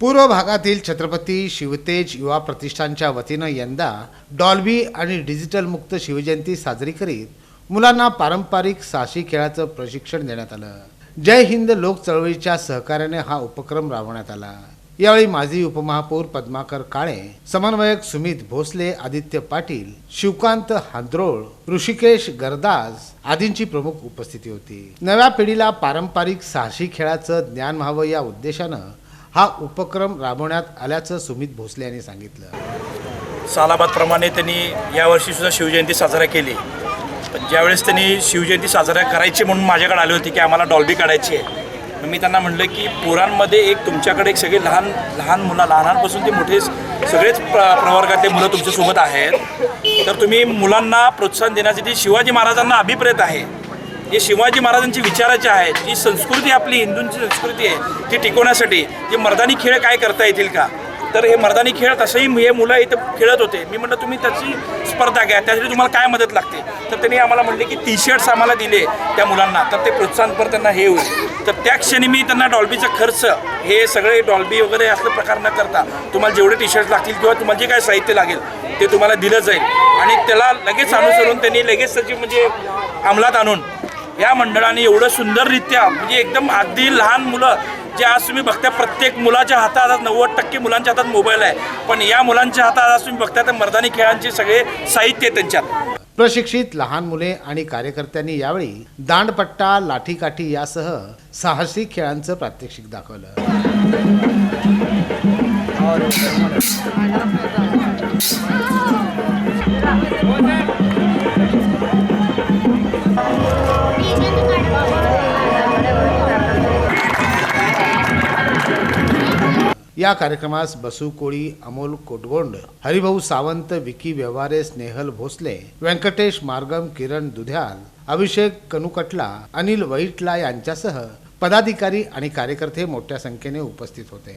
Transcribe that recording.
पूर्व भागातील छत्रपती शिवतेज युवा प्रतिष्ठानच्या वतीनं यंदा डॉल्बी आणि डिजिटल मुक्त शिवजयंती साजरी करीत मुलांना पारंपरिक साहसी खेळाचं प्रशिक्षण देण्यात आलं. जय हिंद लोक चळवळीच्या सहकार्याने हा उपक्रम राबवण्यात आला. यावेळी माजी उपमहापौर पद्माकर काळे समन्वयक सुमित भोसले आदित्य पाटील शिवकांत हांद्रोळ ऋषिकेश गरदास आदींची प्रमुख उपस्थिती होती. नव्या पिढीला पारंपरिक साहसी खेळाचं ज्ञान व्हावं या उद्देशानं हा उपक्रम राबवण्यात आल्याचं सुमित भोसले यांनी सांगितलं. सालाबादप्रमाणे त्यांनी यावर्षी सुद्धा शिवजयंती साजरा केली. पण ज्यावेळेस त्यांनी शिवजयंती साजरा करायची म्हणून माझ्याकडे आले होते की आम्हाला डॉल्बी काढायची आहे मग मी त्यांना म्हणलं की पोरांमध्ये एक तुमच्याकडे एक सगळे लहान लहान मुलं लहानांपासून ते मोठे सगळेच प्र प्रवर्गातले मुलं तुमच्यासोबत आहेत. तर तुम्ही मुलांना प्रोत्साहन देण्यासाठी शिवाजी महाराजांना अभिप्रेत आहे. जे शिवाजी महाराजांची विचाराचे आहे जी संस्कृती आपली हिंदूंची संस्कृती आहे ती टिकवण्यासाठी जे मर्दानी खेळ काय करता येतील का? तर हे मर्दानी खेळ तसंही हे मुलं इथं खेळत होते. मी म्हटलं तुम्ही त्याची स्पर्धा घ्या त्यासाठी तुम्हाला काय मदत लागते? तर त्यांनी आम्हाला म्हणले की टी शर्ट्स आम्हाला दिले त्या मुलांना तर ते प्रोत्साहनपर त्यांना हे होईल. तर त्या क्षणी मी त्यांना डॉल्बीचा खर्च हे सगळे डॉल्बी वगैरे असले प्रकार न करता तुम्हाला जेवढे टी शर्ट्स लागतील किंवा तुम्हाला जे काय साहित्य लागेल ते तुम्हाला दिलं जाईल. आणि त्याला लगेच अनुसरून त्यांनी लगेच त्याची म्हणजे अंमलात आणून या मंडळाने एवढं सुंदररित्या म्हणजे एकदम अगदी लहान मुलं जे आज तुम्ही बघता प्रत्येक मुलाच्या हातात आज नव्वद टक्के मुलांच्या हातात मोबाईल आहे. पण या मुलांच्या हातात आज तुम्ही बघता तर मर्दानी खेळांचे सगळे साहित्य आहे त्यांच्यात. प्रशिक्षित लहान मुले आणि कार्यकर्त्यांनी यावेळी दांडपट्टा लाठीकाठी यासह साहसी खेळांचं प्रात्यक्षिक दाखवलं. या कार्यक्रमास बसू कोळी अमोल कोटगोंड हरिभाऊ सावंत विकी व्यवहारे स्नेहल भोसले व्यंकटेश मार्गम किरण दुध्याल अभिषेक कनुकटला अनिल वैटला यांच्यासह पदाधिकारी आणि कार्यकर्ते मोठ्या संख्येने उपस्थित होते.